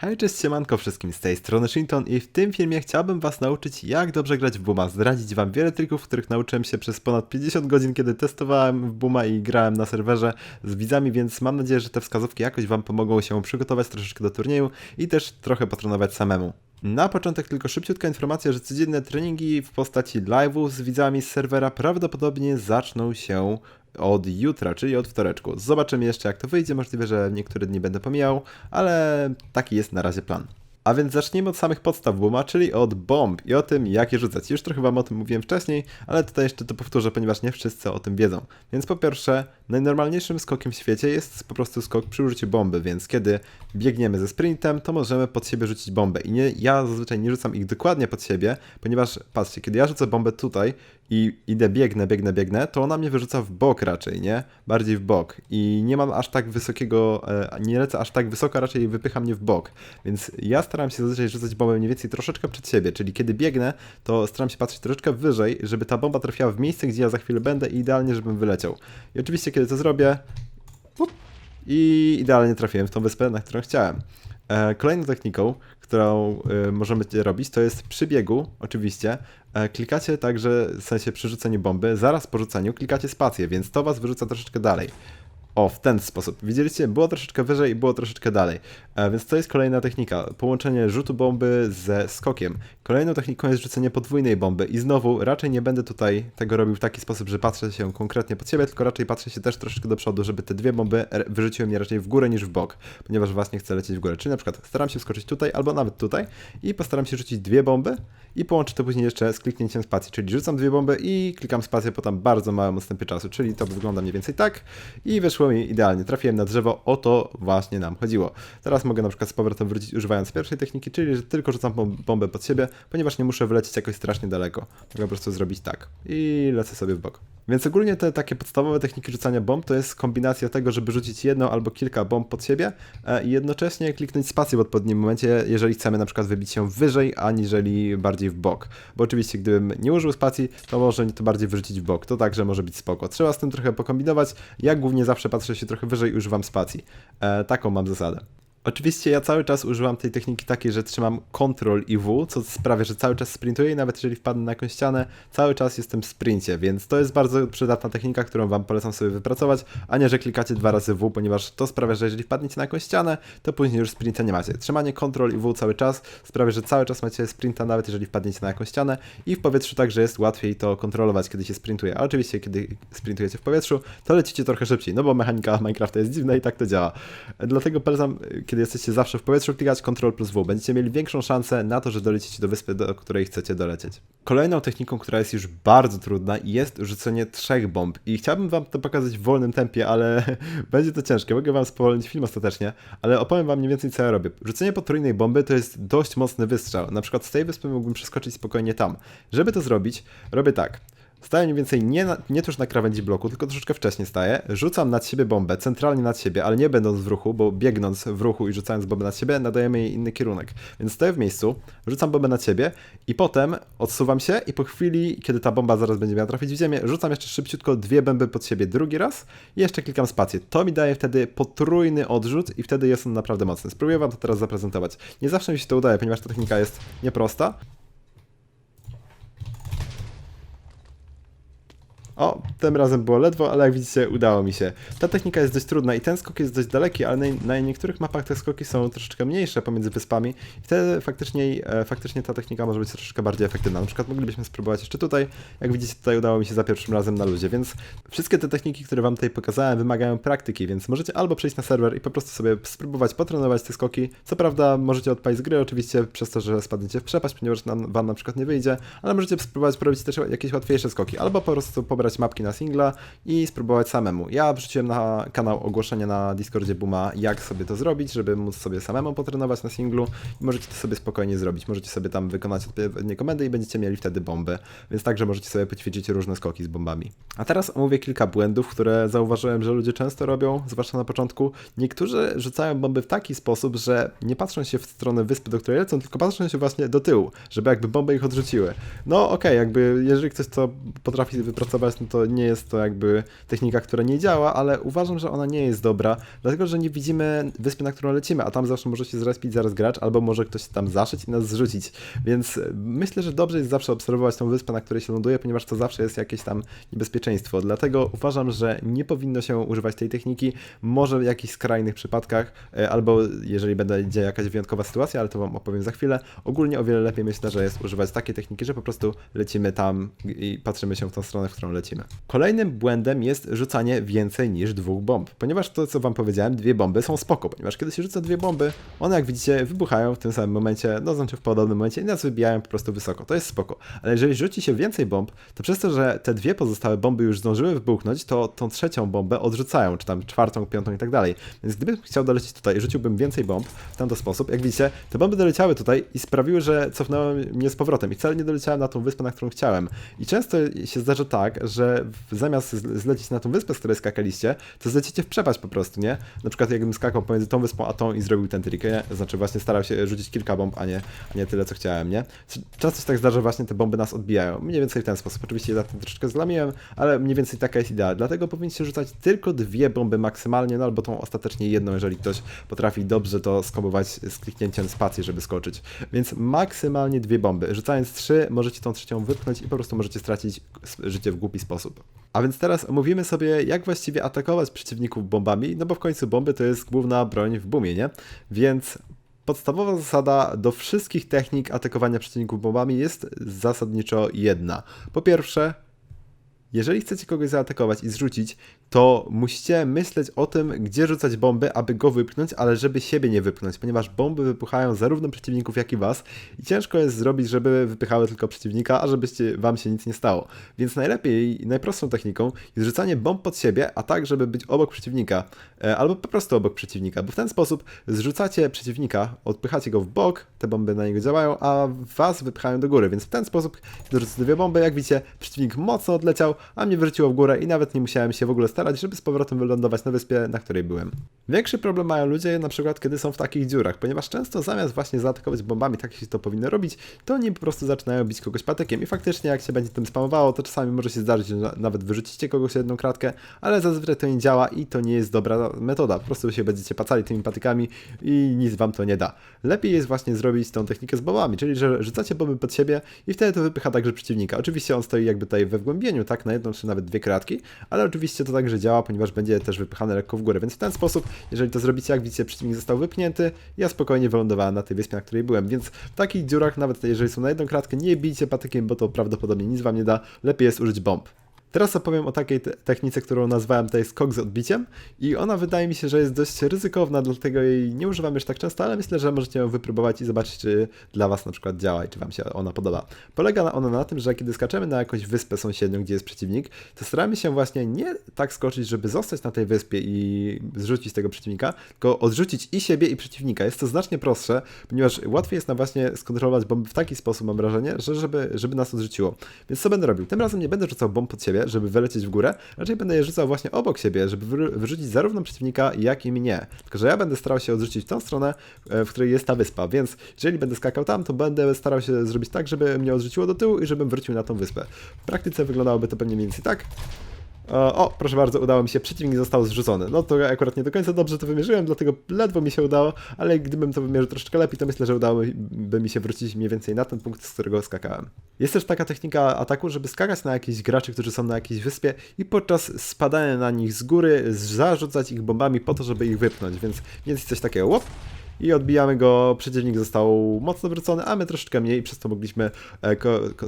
Hej, cześć, siemanko wszystkim, z tej strony Shinton i w tym filmie chciałbym was nauczyć jak dobrze grać w Buma, zdradzić wam wiele trików, których nauczyłem się przez ponad 50 godzin, kiedy testowałem w Buma i grałem na serwerze z widzami, więc mam nadzieję, że te wskazówki jakoś wam pomogą się przygotować troszeczkę do turnieju i też trochę potrenować samemu. Na początek tylko szybciutka informacja, że codzienne treningi w postaci live'ów z widzami z serwera prawdopodobnie zaczną się od jutra, czyli od wtoreczku. Zobaczymy jeszcze jak to wyjdzie, możliwe, że niektóre dni będę pomijał, ale taki jest na razie plan. A więc zacznijmy od samych podstaw Booma, czyli od bomb i o tym, jak je rzucać. Już trochę Wam o tym mówiłem wcześniej, ale tutaj jeszcze to powtórzę, ponieważ nie wszyscy o tym wiedzą. Więc po pierwsze, najnormalniejszym skokiem w świecie jest po prostu skok przy użyciu bomby, więc kiedy biegniemy ze sprintem, to możemy pod siebie rzucić bombę. I nie, ja zazwyczaj nie rzucam ich dokładnie pod siebie, ponieważ patrzcie, kiedy ja rzucę bombę tutaj i idę, biegnę, biegnę, biegnę, to ona mnie wyrzuca w bok raczej, nie? Bardziej w bok. I nie mam aż tak wysokiego, e, nie lecę aż tak wysoko, raczej wypycha mnie w bok. Więc ja staram się zazwyczaj rzucać bombę mniej więcej troszeczkę przed siebie, czyli kiedy biegnę, to staram się patrzeć troszeczkę wyżej, żeby ta bomba trafiała w miejsce, gdzie ja za chwilę będę i idealnie, żebym wyleciał. I oczywiście, kiedy to zrobię, i idealnie trafiłem w tą wyspę, na którą chciałem. E, Kolejną techniką, którą e, możemy robić, to jest przy biegu, oczywiście. e, Klikacie także, w sensie przy rzuceniu bomby, zaraz po rzuceniu klikacie spację, więc to was wyrzuca troszeczkę dalej. O, w ten sposób. Widzieliście? Było troszeczkę wyżej i było troszeczkę dalej. E, więc to jest kolejna technika. Połączenie rzutu bomby ze skokiem. Kolejną techniką jest rzucenie podwójnej bomby. I znowu, raczej nie będę tutaj tego robił w taki sposób, że patrzę się konkretnie pod siebie, tylko raczej patrzę się też troszeczkę do przodu, żeby te dwie bomby wyrzuciły mnie raczej w górę niż w bok, ponieważ właśnie chcę lecieć w górę. Czyli na przykład staram się wskoczyć tutaj, albo nawet tutaj i postaram się rzucić dwie bomby i połączę to później jeszcze z kliknięciem spacji, czyli rzucam dwie bomby i klikam spację po tam bardzo małym odstępie czasu, czyli to wygląda mniej więcej tak i wyszło mi idealnie, trafiłem na drzewo, o to właśnie nam chodziło. Teraz mogę na przykład z powrotem wrócić używając pierwszej techniki, czyli że tylko rzucam bom- bombę pod siebie, ponieważ nie muszę wylecieć jakoś strasznie daleko. Mogę po prostu zrobić tak i lecę sobie w bok. Więc ogólnie te takie podstawowe techniki rzucania bomb to jest kombinacja tego, żeby rzucić jedną albo kilka bomb pod siebie e, i jednocześnie kliknąć spację w odpowiednim momencie, jeżeli chcemy na przykład wybić się wyżej, aniżeli bardziej w bok. Bo oczywiście gdybym nie użył spacji, to może to bardziej wyrzucić w bok. To także może być spoko. Trzeba z tym trochę pokombinować. Ja głównie zawsze patrzę się trochę wyżej i używam spacji. E, taką mam zasadę. Oczywiście ja cały czas używam tej techniki takiej, że trzymam Ctrl i W, co sprawia, że cały czas sprintuję i nawet jeżeli wpadnę na jakąś ścianę, cały czas jestem w sprincie, więc to jest bardzo przydatna technika, którą Wam polecam sobie wypracować, a nie, że klikacie dwa razy W, ponieważ to sprawia, że jeżeli wpadniecie na jakąś ścianę, to później już sprinta nie macie. Trzymanie Ctrl i W cały czas sprawia, że cały czas macie sprinta, nawet jeżeli wpadniecie na jakąś ścianę i w powietrzu także jest łatwiej to kontrolować, kiedy się sprintuje. A oczywiście, kiedy sprintujecie w powietrzu, to lecicie trochę szybciej, no bo mechanika Minecrafta jest dziwna i tak to działa. Dlatego polecam, kiedy jesteście zawsze w powietrzu, klikać Ctrl plus W. Będziecie mieli większą szansę na to, że dolecicie do wyspy, do której chcecie dolecieć. Kolejną techniką, która jest już bardzo trudna, jest rzucenie trzech bomb. I chciałbym wam to pokazać w wolnym tempie, ale będzie to ciężkie. Mogę wam spowolnić film ostatecznie, ale opowiem wam mniej więcej, co ja robię. Rzucenie potrójnej bomby to jest dość mocny wystrzał. Na przykład z tej wyspy mógłbym przeskoczyć spokojnie tam. Żeby to zrobić, robię tak. Staję mniej więcej nie, na, nie tuż na krawędzi bloku, tylko troszeczkę wcześniej staję. Rzucam nad siebie bombę, centralnie nad siebie, ale nie będąc w ruchu, bo biegnąc w ruchu i rzucając bombę nad siebie, nadajemy jej inny kierunek. Więc stoję w miejscu, rzucam bombę nad siebie i potem odsuwam się i po chwili, kiedy ta bomba zaraz będzie miała trafić w ziemię, rzucam jeszcze szybciutko dwie bomby pod siebie drugi raz i jeszcze klikam spację. To mi daje wtedy potrójny odrzut i wtedy jest on naprawdę mocny. Spróbuję wam to teraz zaprezentować. Nie zawsze mi się to udaje, ponieważ ta technika jest nieprosta, O, tym razem było ledwo, ale jak widzicie, udało mi się. Ta technika jest dość trudna i ten skok jest dość daleki, ale na, niektórych mapach te skoki są troszeczkę mniejsze pomiędzy wyspami i wtedy faktycznie, e, faktycznie ta technika może być troszeczkę bardziej efektywna. Na przykład moglibyśmy spróbować jeszcze tutaj. Jak widzicie, tutaj udało mi się za pierwszym razem na luzie, więc wszystkie te techniki, które wam tutaj pokazałem, wymagają praktyki, więc możecie albo przejść na serwer i po prostu sobie spróbować potrenować te skoki. Co prawda możecie odpaść z gry oczywiście przez to, że spadniecie w przepaść, ponieważ wam na przykład nie wyjdzie, ale możecie spróbować porobić też jakieś łatwiejsze skoki, albo po prostu pobrać mapki na singla i spróbować samemu. Ja wrzuciłem na kanał ogłoszenie na Discordzie Buma, jak sobie to zrobić, żeby móc sobie samemu potrenować na singlu i możecie to sobie spokojnie zrobić. Możecie sobie tam wykonać odpowiednie komendy i będziecie mieli wtedy bomby, więc także możecie sobie poćwiczyć różne skoki z bombami. A teraz omówię kilka błędów, które zauważyłem, że ludzie często robią, zwłaszcza na początku. Niektórzy rzucają bomby w taki sposób, że nie patrzą się w stronę wyspy, do której lecą, tylko patrzą się właśnie do tyłu, żeby jakby bomby ich odrzuciły. No okej, jakby jeżeli ktoś to potrafi wypracować, no to nie jest to jakby technika, która nie działa, ale uważam, że ona nie jest dobra, dlatego że nie widzimy wyspy, na którą lecimy, a tam zawsze może się zrespić zaraz gracz, albo może ktoś tam zaszyć i nas zrzucić. Więc e, myślę, że dobrze jest zawsze obserwować tą wyspę, na której się ląduje, ponieważ to zawsze jest jakieś tam niebezpieczeństwo. Dlatego uważam, że nie powinno się używać tej techniki. Może w jakichś skrajnych przypadkach, e, albo jeżeli będzie jakaś wyjątkowa sytuacja, ale to Wam opowiem za chwilę. Ogólnie o wiele lepiej myślę, że jest używać takiej techniki, że po prostu lecimy tam i patrzymy się w tą stronę, w którą lecimy. Kolejnym błędem jest rzucanie więcej niż dwóch bomb, ponieważ to, co Wam powiedziałem, dwie bomby są spoko, ponieważ kiedy się rzuca dwie bomby, one jak widzicie wybuchają w tym samym momencie, no znaczy w podobnym momencie i nas wybijają po prostu wysoko. To jest spoko. Ale jeżeli rzuci się więcej bomb, to przez to, że te dwie pozostałe bomby już zdążyły wybuchnąć, to tą trzecią bombę odrzucają, czy tam czwartą, piątą i tak dalej. Więc gdybym chciał dolecieć tutaj rzuciłbym więcej bomb w ten sposób, jak widzicie, te bomby doleciały tutaj i sprawiły, że cofnąłem mnie z powrotem i wcale nie doleciałem na tą wyspę, na którą chciałem. I często się zdarza tak, że zamiast zlecieć na tą wyspę, z której skakaliście, to zlecicie w przepaść po prostu, nie? Na przykład jakbym skakał pomiędzy tą wyspą a tą i zrobił ten trik, nie? Znaczy właśnie starał się rzucić kilka bomb, a nie, a nie tyle, co chciałem, nie? Często się tak zdarza, właśnie te bomby nas odbijają. Mniej więcej w ten sposób. Oczywiście ja tym troszeczkę zlamiłem, ale mniej więcej taka jest idea. Dlatego powinniście rzucać tylko dwie bomby maksymalnie, no albo tą ostatecznie jedną, jeżeli ktoś potrafi dobrze to skomować z kliknięciem spacji, żeby skoczyć. Więc maksymalnie dwie bomby. Rzucając trzy, możecie tą trzecią wypchnąć i po prostu możecie stracić życie w głupi sposób. A więc teraz omówimy sobie, jak właściwie atakować przeciwników bombami, no bo w końcu bomby to jest główna broń w boomie, nie? Więc podstawowa zasada do wszystkich technik atakowania przeciwników bombami jest zasadniczo jedna. Po pierwsze, jeżeli chcecie kogoś zaatakować i zrzucić, to musicie myśleć o tym, gdzie rzucać bomby, aby go wypchnąć, ale żeby siebie nie wypchnąć, ponieważ bomby wypychają zarówno przeciwników, jak i was. I ciężko jest zrobić, żeby wypychały tylko przeciwnika, a żebyście wam się nic nie stało. Więc najlepiej i najprostszą techniką jest rzucanie bomb pod siebie, a tak, żeby być obok przeciwnika, e, albo po prostu obok przeciwnika, bo w ten sposób zrzucacie przeciwnika, odpychacie go w bok, te bomby na niego działają, a was wypychają do góry, więc w ten sposób, kiedy rzucę dwie bomby, jak widzicie, przeciwnik mocno odleciał, a mnie wróciło w górę i nawet nie musiałem się w ogóle starać, żeby z powrotem wylądować na wyspie, na której byłem. Większy problem mają ludzie na przykład, kiedy są w takich dziurach, ponieważ często zamiast właśnie zaatakować bombami, tak się to powinno robić, to oni po prostu zaczynają bić kogoś patykiem i faktycznie jak się będzie tym spamowało, to czasami może się zdarzyć, że nawet wyrzucicie kogoś jedną kratkę, ale zazwyczaj to nie działa i to nie jest dobra metoda. Po prostu się będziecie pacali tymi patykami i nic wam to nie da. Lepiej jest właśnie zrobić tą technikę z bombami, czyli że rzucacie bomby pod siebie i wtedy to wypycha także przeciwnika. Oczywiście on stoi jakby tutaj we wgłębieniu, tak, na jedną czy nawet dwie kratki, ale oczywiście to także działa, ponieważ będzie też wypychane lekko w górę, więc w ten sposób, jeżeli to zrobicie, jak widzicie, przeciwnik został wypchnięty, ja spokojnie wylądowałem na tej wyspie, na której byłem, więc w takich dziurach, nawet jeżeli są na jedną kratkę, nie bijcie patykiem, bo to prawdopodobnie nic wam nie da, lepiej jest użyć bomb. Teraz opowiem o takiej te technice, którą nazwałem tutaj skok z odbiciem i ona wydaje mi się, że jest dość ryzykowna, dlatego jej nie używam już tak często, ale myślę, że możecie ją wypróbować i zobaczyć, czy dla Was na przykład działa i czy Wam się ona podoba. Polega ona na tym, że kiedy skaczemy na jakąś wyspę sąsiednią, gdzie jest przeciwnik, to staramy się właśnie nie tak skoczyć, żeby zostać na tej wyspie i zrzucić tego przeciwnika, tylko odrzucić i siebie i przeciwnika. Jest to znacznie prostsze, ponieważ łatwiej jest nam właśnie skontrolować bomby w taki sposób, mam wrażenie, że żeby, żeby nas odrzuciło. Więc co będę robił? Tym razem nie będę rzucał bomb pod siebie, żeby wylecieć w górę, raczej będę je rzucał właśnie obok siebie, żeby wyrzucić zarówno przeciwnika, jak i mnie. Tylko, że ja będę starał się odrzucić w tą stronę, e, w której jest ta wyspa, więc jeżeli będę skakał tam, to będę starał się zrobić tak, żeby mnie odrzuciło do tyłu i żebym wrócił na tą wyspę. W praktyce wyglądałoby to pewnie mniej więcej tak. O, proszę bardzo, udało mi się, przeciwnik został zrzucony. No to akurat nie do końca dobrze to wymierzyłem, dlatego ledwo mi się udało, ale gdybym to wymierzył troszeczkę lepiej, to myślę, że udałoby mi się wrócić mniej więcej na ten punkt, z którego skakałem. Jest też taka technika ataku, żeby skakać na jakichś graczy, którzy są na jakiejś wyspie i podczas spadania na nich z góry zarzucać ich bombami po to, żeby ich wypchnąć, więc jest coś takiego. Łop! I odbijamy go. Przeciwnik został mocno wrócony, a my troszeczkę mniej, przez to mogliśmy e,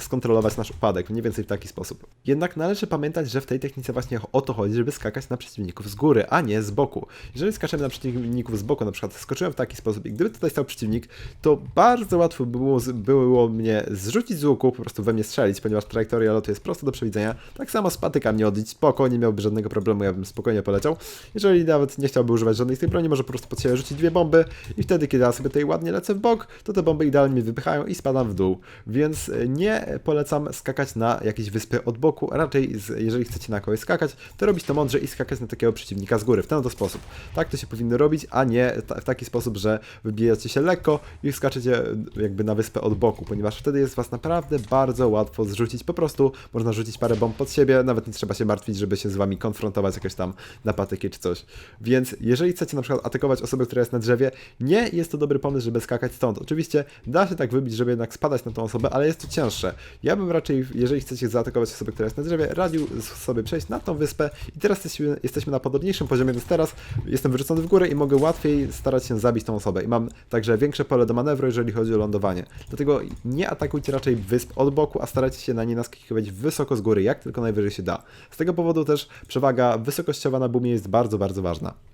skontrolować nasz upadek, mniej więcej w taki sposób. Jednak należy pamiętać, że w tej technice właśnie o to chodzi, żeby skakać na przeciwników z góry, a nie z boku. Jeżeli skaczemy na przeciwników z boku, na przykład skoczyłem w taki sposób i gdyby tutaj stał przeciwnik, to bardzo łatwo było, było mnie zrzucić z łuku, po prostu we mnie strzelić, ponieważ trajektoria lotu jest prosto do przewidzenia. Tak samo z patyka mnie odbić, spoko, nie miałby żadnego problemu, ja bym spokojnie poleciał. Jeżeli nawet nie chciałby używać żadnej z tych broni, może po prostu pod siebie rzucić dwie bomby i i wtedy, kiedy ja sobie tutaj ładnie lecę w bok, to te bomby idealnie mnie wypychają i spadam w dół. Więc e, nie polecam skakać na jakieś wyspy od boku, raczej jeżeli chcecie na kogoś skakać, to robić to mądrze i skakać na takiego przeciwnika z góry, w ten oto sposób. Tak to się powinno robić, a nie w taki sposób, że wybijacie się lekko i skaczecie e, jakby na wyspę od boku, ponieważ wtedy jest was naprawdę bardzo łatwo zrzucić. Po prostu można rzucić parę bomb pod siebie, nawet nie trzeba się martwić, żeby się z wami konfrontować jakoś tam na patyki czy coś. Więc jeżeli chcecie na przykład atakować osobę, która jest na drzewie, nie jest to dobry pomysł, żeby skakać stąd. Oczywiście da się tak wybić, żeby jednak spadać na tą osobę, ale jest to cięższe. Ja bym raczej, jeżeli chcecie zaatakować osobę, która jest na drzewie, radził sobie przejść na tą wyspę i teraz jesteśmy, jesteśmy na podobniejszym poziomie, więc teraz jestem wyrzucony w górę i mogę łatwiej starać się zabić tą osobę. I mam także większe pole do manewru, jeżeli chodzi o lądowanie. Dlatego nie atakujcie raczej wysp od boku, a starajcie się na nie naskakiwać wysoko z góry, jak tylko najwyżej się da. Z tego powodu też przewaga wysokościowa na boomie jest bardzo, bardzo ważna.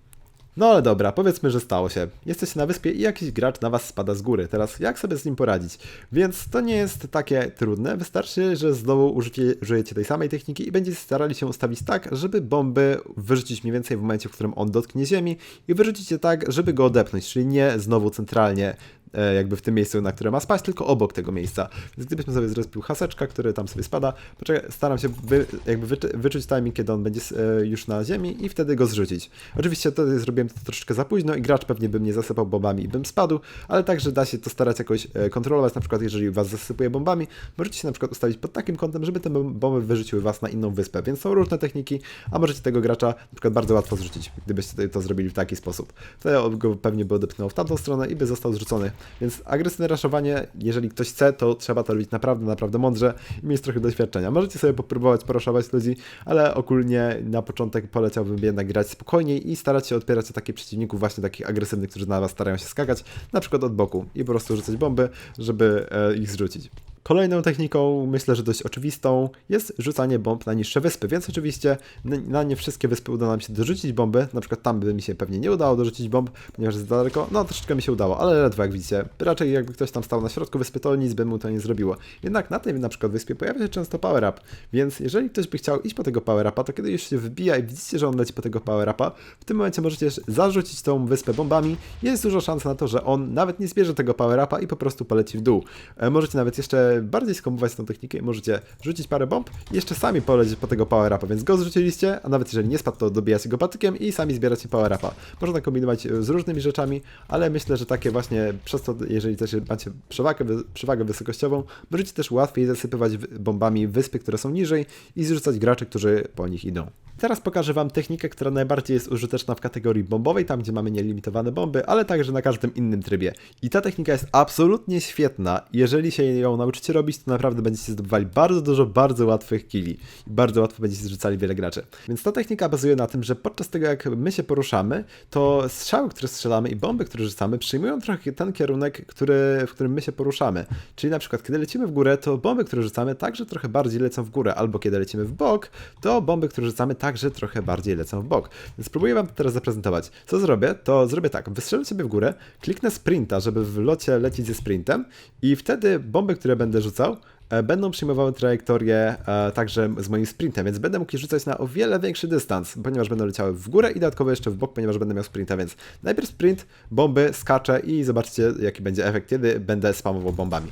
No ale dobra, powiedzmy, że stało się. Jesteście na wyspie i jakiś gracz na was spada z góry. Teraz jak sobie z nim poradzić? Więc to nie jest takie trudne. Wystarczy, że znowu użyjecie tej samej techniki i będziecie starali się ustawić tak, żeby bomby wyrzucić mniej więcej w momencie, w którym on dotknie ziemi i wyrzucić je tak, żeby go odepchnąć, czyli nie znowu centralnie jakby w tym miejscu, na które ma spaść, tylko obok tego miejsca. Więc gdybyśmy sobie zrespił haseczka, który tam sobie spada, poczekaj, staram się wy, jakby wyczu, wyczuć timing, kiedy on będzie e, już na ziemi i wtedy go zrzucić. Oczywiście to zrobiłem to troszeczkę za późno i gracz pewnie by mnie zasypał bombami i bym spadł, ale także da się to starać jakoś e, kontrolować, na przykład jeżeli was zasypuje bombami, możecie się na przykład ustawić pod takim kątem, żeby te bomby wyrzuciły was na inną wyspę, więc są różne techniki, a możecie tego gracza na przykład bardzo łatwo zrzucić, gdybyście to zrobili w taki sposób. Wtedy go pewnie by odepchnął w tamtą stronę i by został zrzucony. Więc agresywne raszowanie, jeżeli ktoś chce, to trzeba to robić naprawdę, naprawdę mądrze i mieć trochę doświadczenia. Możecie sobie popróbować poraszować ludzi, ale ogólnie na początek poleciałbym jednak grać spokojniej i starać się odpierać się takie przeciwników właśnie takich agresywnych, którzy na was starają się skakać, na przykład od boku i po prostu rzucać bomby, żeby e, ich zrzucić. Kolejną techniką, myślę, że dość oczywistą, jest rzucanie bomb na niższe wyspy, więc oczywiście na nie wszystkie wyspy uda nam się dorzucić bomby, na przykład tam by mi się pewnie nie udało dorzucić bomb, ponieważ jest daleko, no troszeczkę mi się udało, ale ledwo jak widzicie, raczej jakby ktoś tam stał na środku wyspy, to nic by mu to nie zrobiło. Jednak na tej na przykład wyspie pojawia się często power up, więc jeżeli ktoś by chciał iść po tego power upa, to kiedy już się wbija i widzicie, że on leci po tego power upa, w tym momencie możecie zarzucić tą wyspę bombami, jest dużo szans na to, że on nawet nie zbierze tego power upa i po prostu poleci w dół. E, możecie nawet jeszcze bardziej skombować tą technikę i możecie rzucić parę bomb i jeszcze sami polecieć po tego power upa, więc go zrzuciliście, a nawet jeżeli nie spadł, to dobijacie go patykiem i sami zbieracie power upa. Można kombinować e, z różnymi rzeczami, ale myślę, że takie właśnie przez to, jeżeli też macie przewagę, przewagę wysokościową, możecie też łatwiej zasypywać bombami wyspy, które są niżej i zrzucać graczy, którzy po nich idą. Teraz pokażę Wam technikę, która najbardziej jest użyteczna w kategorii bombowej, tam gdzie mamy nielimitowane bomby, ale także na każdym innym trybie. I ta technika jest absolutnie świetna. Jeżeli się ją nauczycie robić, to naprawdę będziecie zdobywali bardzo dużo bardzo łatwych killi i bardzo łatwo będziecie zrzucali wiele graczy. Więc ta technika bazuje na tym, że podczas tego jak my się poruszamy, to strzały, które strzelamy i bomby, które rzucamy, przyjmują trochę ten kierunek, który, w którym my się poruszamy. Czyli na przykład, kiedy lecimy w górę, to bomby, które rzucamy, także trochę bardziej lecą w górę, albo kiedy lecimy w bok, to bomby, które rzucamy, także trochę bardziej lecą w bok. Więc spróbuję Wam teraz zaprezentować. Co zrobię? To zrobię tak, wystrzelę sobie w górę, kliknę sprinta, żeby w locie lecieć ze sprintem i wtedy bomby, które będę rzucał, e, będą przyjmowały trajektorię e, także z moim sprintem, więc będę mógł je rzucać na o wiele większy dystans, ponieważ będą leciały w górę i dodatkowo jeszcze w bok, ponieważ będę miał sprinta, więc najpierw sprint, bomby, skaczę i zobaczcie jaki będzie efekt, kiedy będę spamował bombami.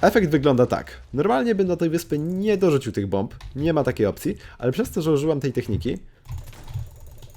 Efekt wygląda tak. Normalnie bym na tej wyspy nie dorzucił tych bomb, nie ma takiej opcji, ale przez to, że użyłam tej techniki,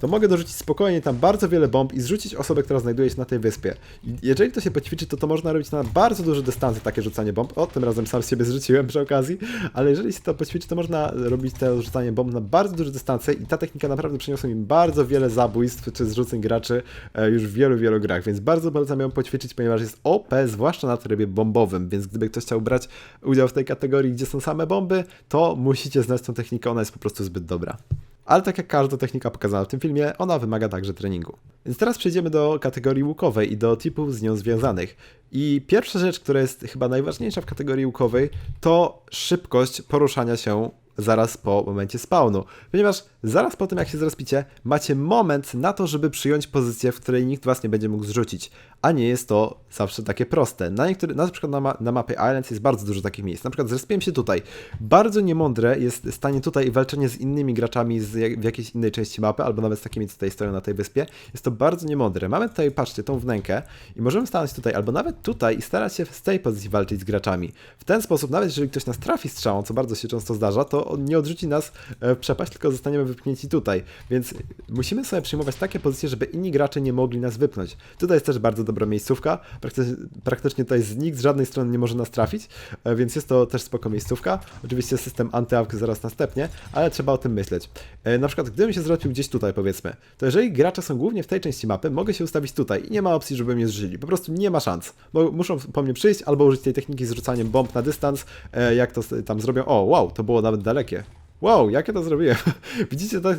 to mogę dorzucić spokojnie tam bardzo wiele bomb i zrzucić osobę, która znajduje się na tej wyspie. I jeżeli to się poćwiczy, to to można robić na bardzo duże dystanse takie rzucanie bomb. O, tym razem sam z siebie zrzuciłem przy okazji, ale jeżeli się to poćwiczy, to można robić to rzucanie bomb na bardzo duże dystanse i ta technika naprawdę przyniosła mi bardzo wiele zabójstw czy zrzuceń graczy e, już w wielu, wielu grach, więc bardzo polecam ją poćwiczyć, ponieważ jest OP, zwłaszcza na trybie bombowym, więc gdyby ktoś chciał brać udział w tej kategorii, gdzie są same bomby, to musicie znać tą technikę, ona jest po prostu zbyt dobra. Ale tak jak każda technika pokazana w tym filmie, ona wymaga także treningu. Więc teraz przejdziemy do kategorii łukowej i do typów z nią związanych. I pierwsza rzecz, która jest chyba najważniejsza w kategorii łukowej, to szybkość poruszania się zaraz po momencie spawnu. Ponieważ zaraz po tym jak się zrespicie, macie moment na to, żeby przyjąć pozycję, w której nikt was nie będzie mógł zrzucić. A nie jest to zawsze takie proste. Na, niektóry, na przykład na, ma, na mapie Islands jest bardzo dużo takich miejsc. Na przykład zrespiłem się tutaj. Bardzo niemądre jest stanie tutaj i walczenie z innymi graczami z, w jakiejś innej części mapy, albo nawet z takimi, co tutaj stoją na tej wyspie. Jest to bardzo niemądre. Mamy tutaj, patrzcie, tą wnękę i możemy stanąć tutaj, albo nawet tutaj i starać się z tej pozycji walczyć z graczami. W ten sposób, nawet jeżeli ktoś nas trafi strzałą, co bardzo się często zdarza, to on nie odrzuci nas e, w przepaść, tylko zostaniemy wypchnięci tutaj. Więc musimy sobie przyjmować takie pozycje, żeby inni gracze nie mogli nas wypchnąć. Tutaj jest też bardzo dobra miejscówka. Praktycznie, tutaj z nikt z żadnej strony nie może nas trafić, e, więc jest to też spoko miejscówka. Oczywiście system anty-awk zaraz następnie, ale trzeba o tym myśleć. E, Na przykład, gdybym się zrobił gdzieś tutaj, powiedzmy, to jeżeli gracze są głównie w tej części mapy, mogę się ustawić tutaj i nie ma opcji, żeby mnie zżyli. Po prostu nie ma szans, bo muszą po mnie przyjść albo użyć tej techniki z rzucaniem bomb na dystans, e, jak to tam zrobią. O, wow, to było nawet dalekie. Wow, jak ja to zrobiłem? Widzicie, ta,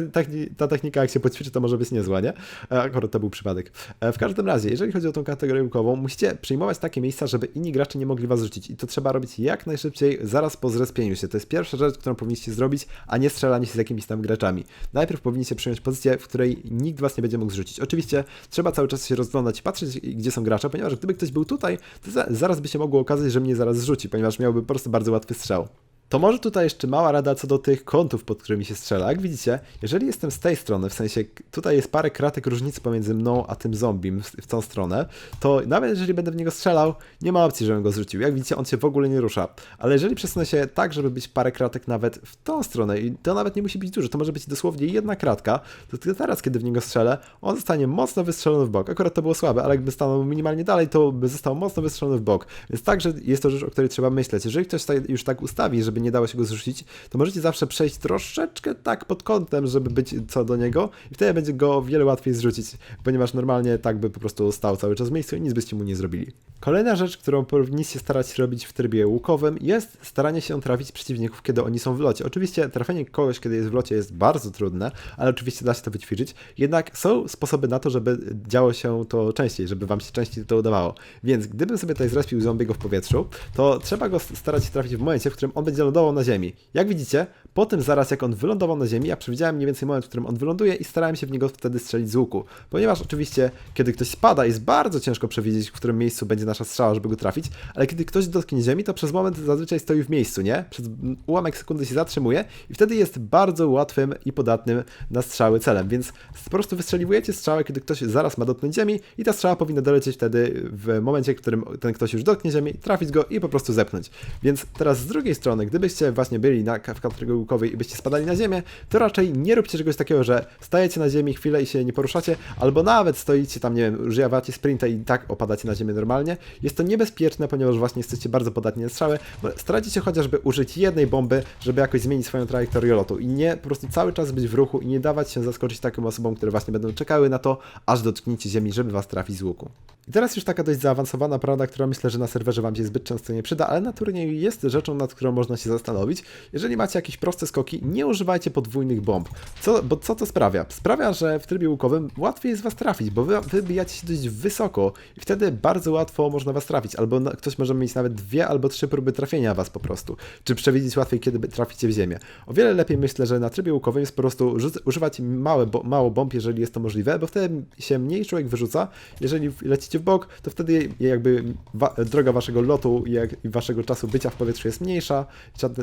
ta technika jak się poćwiczy, to może być niezła, nie? E, Akurat to był przypadek. E, W każdym razie, jeżeli chodzi o tą kategorię łukową, musicie przyjmować takie miejsca, żeby inni gracze nie mogli was rzucić. I to trzeba robić jak najszybciej, zaraz po zrespieniu się. To jest pierwsza rzecz, którą powinniście zrobić, a nie strzelanie się z jakimiś tam graczami. Najpierw powinniście przyjąć pozycję, w której nikt was nie będzie mógł zrzucić. Oczywiście trzeba cały czas się rozglądać i patrzeć, gdzie są gracze, ponieważ gdyby ktoś był tutaj, to za, zaraz by się mogło okazać, że mnie zaraz zrzuci, ponieważ miałby po prostu bardzo łatwy strzał. To może tutaj jeszcze mała rada co do tych kątów, pod którymi się strzela. Jak widzicie, jeżeli jestem z tej strony, w sensie tutaj jest parę kratek różnicy pomiędzy mną a tym zombim w, tą stronę, to nawet jeżeli będę w niego strzelał, nie ma opcji, żebym go zrzucił. Jak widzicie, on się w ogóle nie rusza. Ale jeżeli przesunę się tak, żeby być parę kratek nawet w tą stronę, i to nawet nie musi być dużo, to może być dosłownie jedna kratka, to teraz, kiedy w niego strzelę, on zostanie mocno wystrzelony w bok. Akurat to było słabe, ale jakby stanął minimalnie dalej, to by został mocno wystrzelony w bok. Więc także jest to rzecz, o której trzeba myśleć. Jeżeli ktoś już tak ustawi, żeby nie dało się go zrzucić, to możecie zawsze przejść troszeczkę tak pod kątem, żeby być co do niego i wtedy będzie go wiele łatwiej zrzucić, ponieważ normalnie tak by po prostu stał cały czas w miejscu i nic byście mu nie zrobili. Kolejna rzecz, którą powinniście starać się robić w trybie łukowym jest staranie się trafić przeciwników, kiedy oni są w locie. Oczywiście trafienie kogoś, kiedy jest w locie jest bardzo trudne, ale oczywiście da się to wyćwiczyć, jednak są sposoby na to, żeby działo się to częściej, żeby wam się częściej to udawało. Więc gdybym sobie tutaj zrespił zombiego w powietrzu, to trzeba go starać się trafić w momencie, w którym on będzie lądował na ziemi. Jak widzicie, po tym zaraz jak on wylądował na ziemi, ja przewidziałem mniej więcej moment, w którym on wyląduje i starałem się w niego wtedy strzelić z łuku. Ponieważ oczywiście, kiedy ktoś spada, jest bardzo ciężko przewidzieć, w którym miejscu będzie nasza strzała, żeby go trafić, ale kiedy ktoś dotknie ziemi, to przez moment zazwyczaj stoi w miejscu, nie? Przez ułamek sekundy się zatrzymuje i wtedy jest bardzo łatwym i podatnym na strzały celem, więc po prostu wystrzeliwujecie strzałę, kiedy ktoś zaraz ma dotknąć ziemi i ta strzała powinna dolecieć wtedy w momencie, w którym ten ktoś już dotknie ziemi, trafić go i po prostu zepchnąć. Więc teraz z drugiej strony, gdybyście właśnie byli na, w kategorii i byście spadali na ziemię, to raczej nie róbcie czegoś takiego, że stajecie na ziemi chwilę i się nie poruszacie, albo nawet stoicie tam, nie wiem, używacie sprinta i tak opadacie na ziemię normalnie. Jest to niebezpieczne, ponieważ właśnie jesteście bardzo podatni na strzały. Starajcie chociażby użyć jednej bomby, żeby jakoś zmienić swoją trajektorię lotu i nie po prostu cały czas być w ruchu i nie dawać się zaskoczyć takim osobom, które właśnie będą czekały na to, aż dotkniecie ziemi, żeby was trafić z łuku. I teraz już taka dość zaawansowana prawda, która myślę, że na serwerze Wam się zbyt często nie przyda, ale na turnieju jest rzeczą, nad którą można się zastanowić. Jeżeli macie jakieś proste skoki, nie używajcie podwójnych bomb. Co, bo co to sprawia? Sprawia, że w trybie łukowym łatwiej jest Was trafić, bo Wy wybijacie się dość wysoko i wtedy bardzo łatwo można Was trafić, albo na, ktoś może mieć nawet dwie albo trzy próby trafienia Was po prostu, czy przewidzieć łatwiej, kiedy traficie w ziemię. O wiele lepiej myślę, że na trybie łukowym jest po prostu używać małe, bo, mało bomb, jeżeli jest to możliwe, bo wtedy się mniej człowiek wyrzuca. Jeżeli lecicie w bok, to wtedy jakby wa- droga waszego lotu i, jak, waszego czasu bycia w powietrzu jest mniejsza,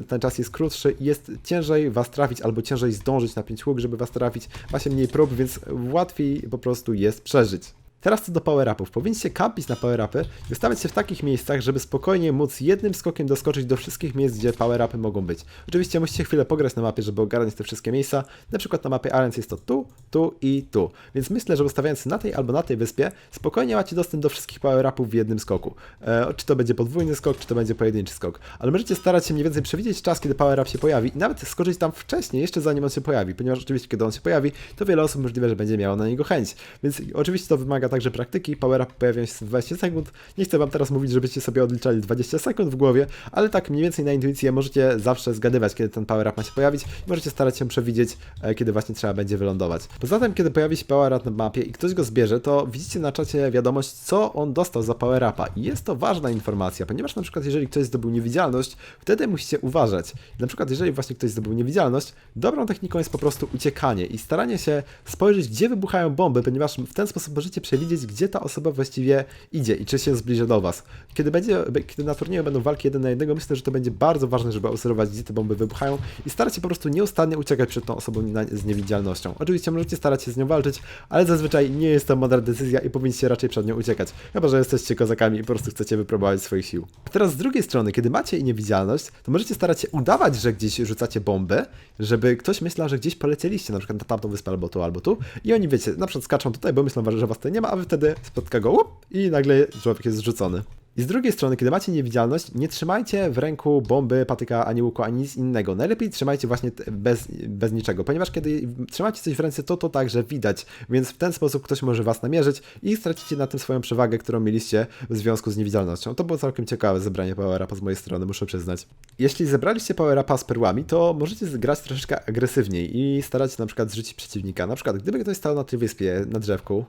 ten czas jest krótszy i jest ciężej was trafić albo ciężej zdążyć na pięć łuk, żeby was trafić. Ma się mniej prób, więc łatwiej po prostu jest przeżyć. Teraz co do power-upów. Powinniście kampić na power-upy i ustawiać się w takich miejscach, żeby spokojnie móc jednym skokiem doskoczyć do wszystkich miejsc, gdzie power-upy mogą być. Oczywiście musicie chwilę pograć na mapie, żeby ogarnąć te wszystkie miejsca. Na przykład na mapie Islands jest to tu, tu i tu. Więc myślę, że ustawiając na tej albo na tej wyspie, spokojnie macie dostęp do wszystkich power-upów w jednym skoku. E, czy to będzie podwójny skok, czy to będzie pojedynczy skok. Ale możecie starać się mniej więcej przewidzieć czas, kiedy power-up się pojawi i nawet skoczyć tam wcześniej, jeszcze zanim on się pojawi, ponieważ oczywiście kiedy on się pojawi, to wiele osób możliwe, że będzie miało na niego chęć. Więc oczywiście to wymaga także praktyki. Power up pojawiają się w 20 sekund. Nie chcę wam teraz mówić, żebyście sobie odliczali 20 sekund w głowie, ale tak mniej więcej na intuicję możecie zawsze zgadywać, kiedy ten power up ma się pojawić i możecie starać się przewidzieć, e, kiedy właśnie trzeba będzie wylądować. Poza tym, kiedy pojawi się power up na mapie i ktoś go zbierze, to widzicie na czacie wiadomość, co on dostał za power upa i jest to ważna informacja, ponieważ na przykład jeżeli ktoś zdobył niewidzialność, wtedy musicie uważać. Na przykład jeżeli właśnie ktoś zdobył niewidzialność, dobrą techniką jest po prostu uciekanie i staranie się spojrzeć, gdzie wybuchają bomby, ponieważ w ten sposób możecie przewidzieć, gdzie ta osoba właściwie idzie i czy się zbliża do was. Kiedy, będzie, kiedy na turnieju będą walki jeden na jednego, myślę, że to będzie bardzo ważne, żeby obserwować, gdzie te bomby wybuchają i starać się po prostu nieustannie uciekać przed tą osobą z niewidzialnością. Oczywiście możecie starać się z nią walczyć, ale zazwyczaj nie jest to mądra decyzja i powinniście raczej przed nią uciekać. Chyba, że jesteście kozakami i po prostu chcecie wypróbować swoich sił. Teraz z drugiej strony, kiedy macie niewidzialność, to możecie starać się udawać, że gdzieś rzucacie bomby, żeby ktoś myślał, że gdzieś polecieliście, na przykład na tamtą wyspę albo tu, albo tu i oni wiecie, na przykład skaczą tutaj, bo myślą, że was tutaj nie ma, a wtedy spotka go łup, i nagle człowiek jest zrzucony. I z drugiej strony, kiedy macie niewidzialność, nie trzymajcie w ręku bomby, patyka, ani łuku, ani nic innego. Najlepiej trzymajcie właśnie bez, bez niczego, ponieważ kiedy trzymacie coś w ręce, to to także widać, więc w ten sposób ktoś może was namierzyć i stracicie na tym swoją przewagę, którą mieliście w związku z niewidzialnością. To było całkiem ciekawe zebranie power upa z mojej strony, muszę przyznać. Jeśli zebraliście power upa z perłami, to możecie grać troszeczkę agresywniej i starać się na przykład zrzucić przeciwnika. Na przykład, gdyby ktoś stał na tej wyspie, na drzewku,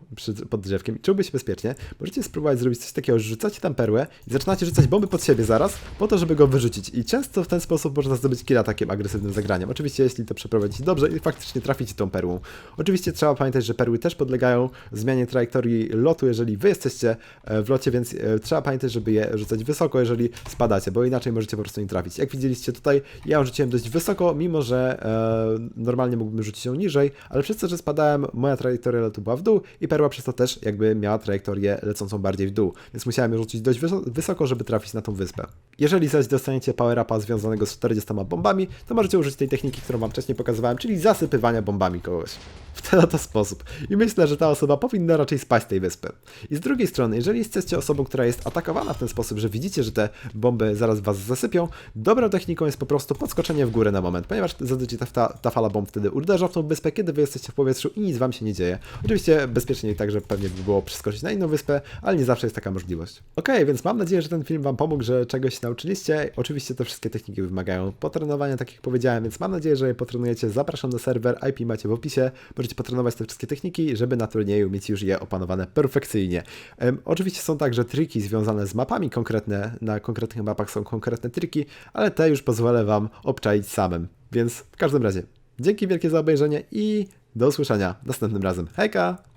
pod drzewkiem i czułby się bezpiecznie, możecie spróbować zrobić coś takiego, rzucacie tam perłę i zaczynacie rzucać bomby pod siebie zaraz, po to, żeby go wyrzucić. I często w ten sposób można zdobyć killa takim agresywnym zagraniem. Oczywiście, jeśli to przeprowadzicie dobrze i faktycznie traficie tą perłą. Oczywiście trzeba pamiętać, że perły też podlegają zmianie trajektorii lotu, jeżeli wy jesteście e, w locie, więc e, trzeba pamiętać, żeby je rzucać wysoko, jeżeli spadacie, bo inaczej możecie po prostu nie trafić. Jak widzieliście tutaj, ja rzuciłem dość wysoko, mimo że e, normalnie mógłbym rzucić ją niżej, ale przez to, że spadałem, moja trajektoria lotu była w dół i perła przez to też jakby miała trajektorię lecącą bardziej w dół, więc musiałem ją rzucić dość wysoko, żeby trafić na tą wyspę. Jeżeli zaś dostaniecie power upa związanego z 40 bombami, to możecie użyć tej techniki, którą wam wcześniej pokazywałem, czyli zasypywania bombami kogoś. W ten oto sposób. I myślę, że ta osoba powinna raczej spaść z tej wyspy. I z drugiej strony, jeżeli jesteście osobą, która jest atakowana w ten sposób, że widzicie, że te bomby zaraz was zasypią, dobrą techniką jest po prostu podskoczenie w górę na moment, ponieważ zazwyczaj ta, ta, fala bomb wtedy uderza w tą wyspę, kiedy wy jesteście w powietrzu i nic wam się nie dzieje. Oczywiście bezpieczniej także pewnie by było przeskoczyć na inną wyspę, ale nie zawsze jest taka możliwość. Okej, więc mam nadzieję, że ten film wam pomógł, że czegoś się nauczyliście. Oczywiście te wszystkie techniki wymagają potrenowania, tak jak powiedziałem, więc mam nadzieję, że je potrenujecie. Zapraszam na serwer, IP macie w opisie. Możecie potrenować te wszystkie techniki, żeby na turnieju mieć już je opanowane perfekcyjnie. Em, oczywiście są także triki związane z mapami konkretne, na konkretnych mapach są konkretne triki, ale te już pozwolę wam obczaić samym. Więc w każdym razie, dzięki wielkie za obejrzenie i do usłyszenia następnym razem. Hejka!